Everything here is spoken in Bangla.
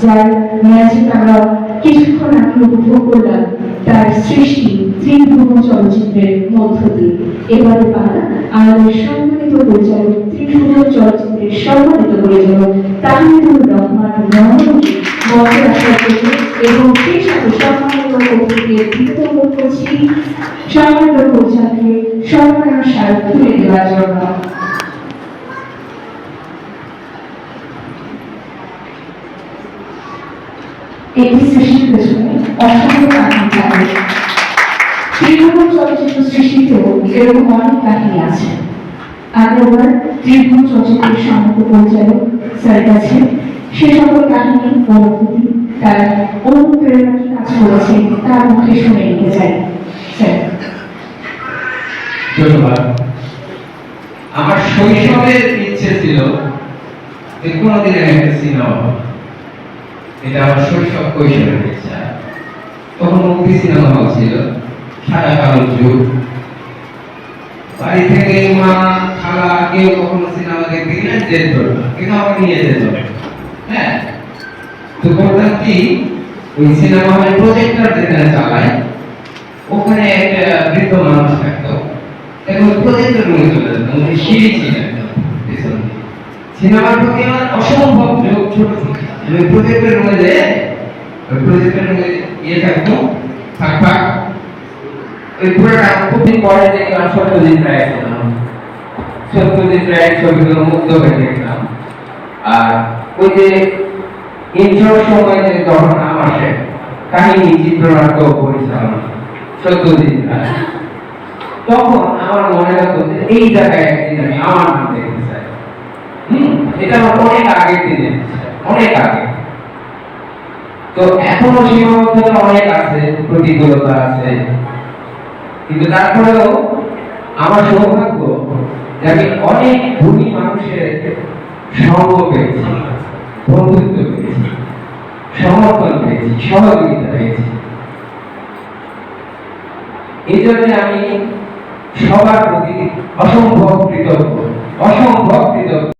যার কিছুক্ষণ উপভোগ করলাম, তার সৃষ্টি ত্রিভুব চলচ্চিত্রের মধ্য দিয়ে। এবারে আমাদের সম্মানিত পরিচালক ত্রিভুব চলচ্চিত্রের সম্মানিত পরিচালক তাহিদুর রহমান এবং সেই সাথে সম্মানিত কর্তৃকে কৃতজ্ঞ করছি, সম্মানিত স্মারক তুলে দেওয়ার জন্য। এটি সৃষ্টির পেছনে অসংখ্য কাহিনী থাকে ত্রিভুবন চলচ্চিত্র সৃষ্টিতেও এরকম অনেক কাহিনী আছে। আমি এবার ত্রিভুবন চলচ্চিত্রের সমগ্র পরিচালক স্যার কাছে সে সকল কাহিনী অনুভূতি তার অনুপ্রেরণা কি কাজ করেছে তার মুখে শুনে নিতে চাই, স্যার। ধন্যবাদ। আমার শৈশবের ইচ্ছে ছিল যে কোনোদিন একটা সিনেমা। এটা আমার শৈশব কৈশোরের ইচ্ছা। তখন মুক্তি সিনেমা হল ছিল কালো যুগ। বাড়ি থেকে মা, খালা কেউ কখনো সিনেমা দেখতে গেলে যেত কিন্তু আমাকে নিয়ে যেত হ্যাঁ? তো কি? ওই সিনেমা হলে প্রজেক্টর যেখানে চালায়, ওখানে একটা বৃদ্ধ মানুষ থাকতো। এবং প্রজেক্টর চলে যেতাম উনি সিঁড়ি ছিলেন। প্রতি আমার অসম্ভব ছোট থেকে আমি প্রজেক্টর রুমে যে ওই প্রজেক্টর রুমে ইয়ে থাকতো ফাঁক ওই পুরোটা খুব দিন পরে দেখলাম সত্যজিৎ রায় সত্যজিৎ রায়ের ছবিগুলো মুগ্ধ হয়ে দেখলাম। আর ওই যে ইন্ট্রোর সময় যে যখন নাম আসে কাহিনী, চিত্রনাট্য পরিচালনা, সত্যজিৎ রায়। তখন আমার মনে হতো যে এই জায়গায় একদিন আমি আমার নাম দেখতে চাই। হুম, এটা আমার অনেক আগের দিনে অনেক আগে। তো এখনও সীমাবদ্ধতা অনেক আছে, প্রতিকূলতা আছে। কিন্তু তারপরেও আমার সৌভাগ্য যে আমি অনেক ধনী মানুষের সঙ্গ পেয়েছি, বন্ধুত্ব পেয়েছি, সমর্থন পেয়েছি, সহযোগিতা পেয়েছি। এই জন্য আমি সবার প্রতি অসম্ভব কৃতজ্ঞ অসম্ভব কৃতজ্ঞ।